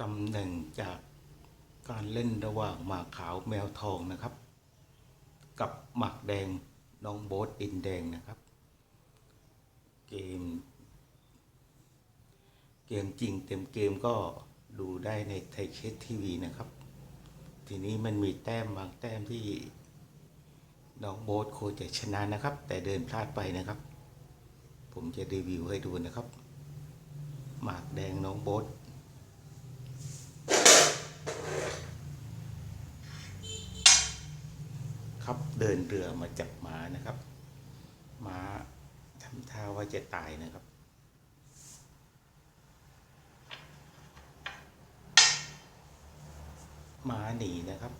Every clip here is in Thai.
ตำแหน่งจากการเล่นระหว่างหมากขาวแมวทองนะครับ กับหมากแดงน้องโบ๊ทดินแดงนะครับ เกม เกมจริงเต็มเกมก็ดูได้ในไทยเคสทีวีนะครับ ทีนี้มันมีแต้มบางแต้มที่น้องโบ๊ทโคจะชนะนะครับ แต่เดินพลาดไปนะครับ ผมจะรีวิวให้ดูนะครับ หมากแดงน้องโบ๊ท ครับ เดินเรือมาจับหมานะครับหมาทำท่าว่าจะตายนะครับ หมาหนีนะครับ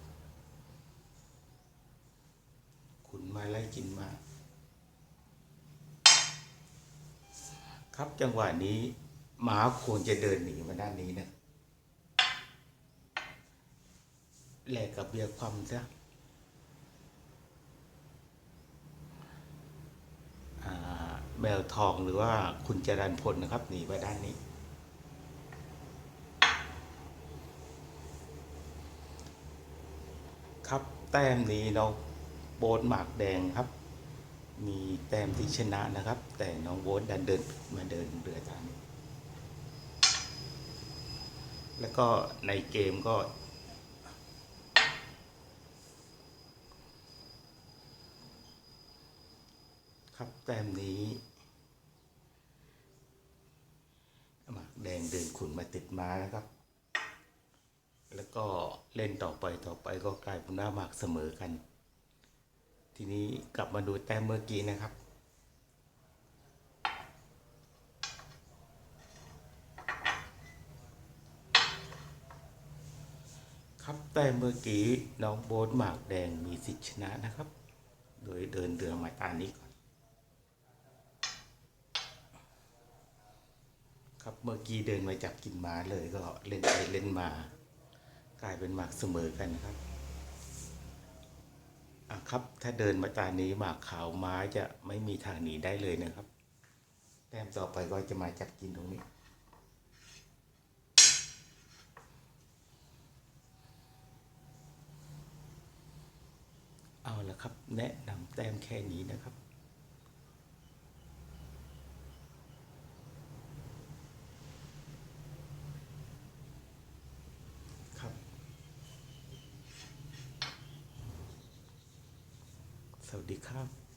ขุนมาไล่กินมา ครับจังหวะนี้หมาควรจะเดินหนีมาด้านนี้นะแลกกับเบียร์ความซะอ่า แมวทองหรือว่าคุณจรันพลนะครับหนีไปด้านนี้ ครับแต้มนี้น้องโบ๊ทหมากแดงครับ มีแต้มที่ชนะนะครับ แต่น้องโบ๊ทดันเดินมาเดินเรือตามนี้แล้วก็ในเกมก็ ครับแต้มนี้หมาก แดงเดินขุนมาติดม้านะครับ แล้วก็เล่นต่อไปต่อไปก็กลายเป็นหน้าหมากเสมอกัน ทีนี้กลับมาดูแต้มเมื่อกี้นะครับครับแต้มเมื่อกี้น้องโบ๊ทหมากแดงมีสิทธิชนะนะครับ โดยเดินเรือมาตานี้ก่อน ครับ เมื่อกี้เดินมาจับกินหมาเลยก็เล่นไปเล่นมา กลายเป็นหมากเสมอกันครับอะครับ ถ้าเดินมาตานี้หมากขาวม้าจะไม่มีทางหนีได้เลยนะครับ แต้มต่อไปก็จะมาจับกินตรงนี้เอาละครับ แนะนำแต้มแค่นี้นะครับ สวัสดีครับ